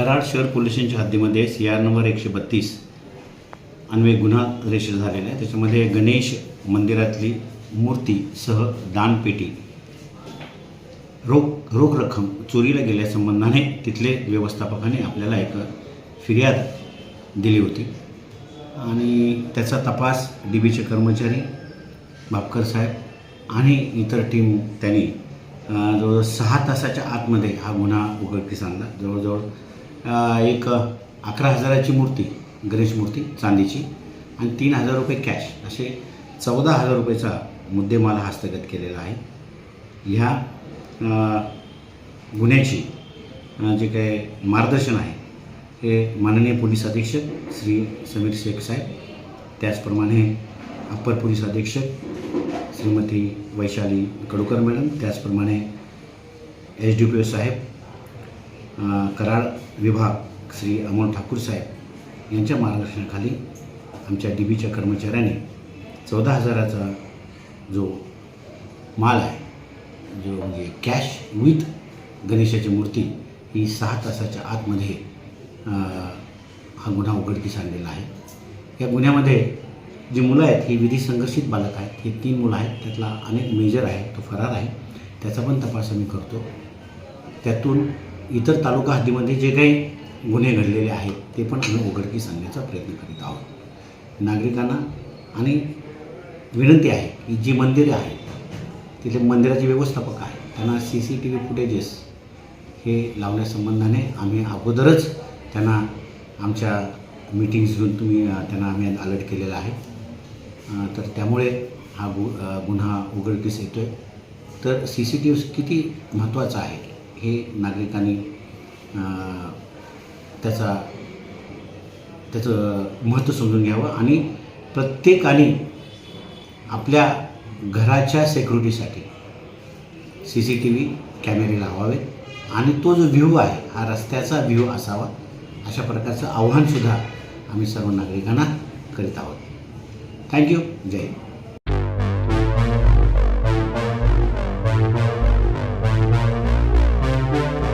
कराड शहर पोलीस स्टेशनच्या हद्दीमध्ये C R number एकशे बत्तीस अन्वय गुन्हा रजिस्टर झालेला आहे. त्याच्यामध्ये गणेश मंदिरातली मूर्तीसह दानपेटी रोख रोख रक्कम चोरीला गेल्यासंबंधाने तिथले व्यवस्थापकाने आपल्याला एक फिर्याद दिली होती. आणि त्याचा तपास डी बीचे कर्मचारी भापकर साहेब आणि इतर टीम त्यांनी जवळजवळ सहा तासाच्या आतमध्ये हा गुन्हा उघडकीस आणला. जवळजवळ एक अकरा हजाराची मूर्ती गणेश मूर्ती चांदीची आणि तीन हजार रुपये कॅश असे चौदा हजार रुपयेचा मुद्देमाल हस्तगत केलेला आहे. ह्या गुन्ह्याची जे काय मार्गदर्शन आहे हे माननीय पोलीस अधीक्षक श्री समीर शेख साहेब त्याचप्रमाणे अप्पर पोलीस अधीक्षक श्रीमती वैशाली कडुकर मॅडम त्याचप्रमाणे एच डी पी ओ साहेब करार कराड विभाग श्री अमोल ठाकूर साहेब यांच्या मार्गदर्शनाखाली आमच्या डी बीच्या कर्मचाऱ्यांनी चौदा हजाराचा जो माल आहे जो म्हणजे कॅश विथ गणेशाची मूर्ती ही सहा तासाच्या आतमध्ये हा गुन्हा उघडकीस आणलेला आहे. या गुन्ह्यामध्ये जी मुलं आहेत ही विधी संघर्षित बालक आहेत. हे तीन मुलं आहेत. त्यातला अनेक मेजर आहे तो फरार आहे. त्याचा पण तपास आम्ही करतो. त्यातून इतर तालुका हद्दीमध्ये जे काही गुन्हे घडलेले आहेत ते पण आम्ही उघडकीस सांगण्याचा प्रयत्न करीत आहोत. नागरिकांना आणि विनंती आहे की जी मंदिरे आहेत तिथे मंदिराचे व्यवस्थापक आहेत त्यांना C C T V footages हे लावण्यासंबंधाने आम्ही अगोदरच त्यांना आमच्या मीटिंग्स घेऊन तुम्ही त्यांना आम्ही अलर्ट केलेला आहे. तर त्यामुळे हा गु गुन्हा उघडकीस येतो आहे तर सी सी टी व्ही किती महत्त्वाचा आहे? हे नागरिकांनी त्याचा त्याचं महत्त्व समजून घ्यावं आणि प्रत्येकाने आपल्या घराच्या सेक्युरिटीसाठी सी सी टी व्ही कॅमेरे लावावेत आणि तो जो व्ह्यू आहे हा रस्त्याचा व्ह्यू असावा अशा प्रकारचं आव्हानसुद्धा आम्ही सर्व नागरिकांना करीत आहोत. थँक्यू जय हिंद.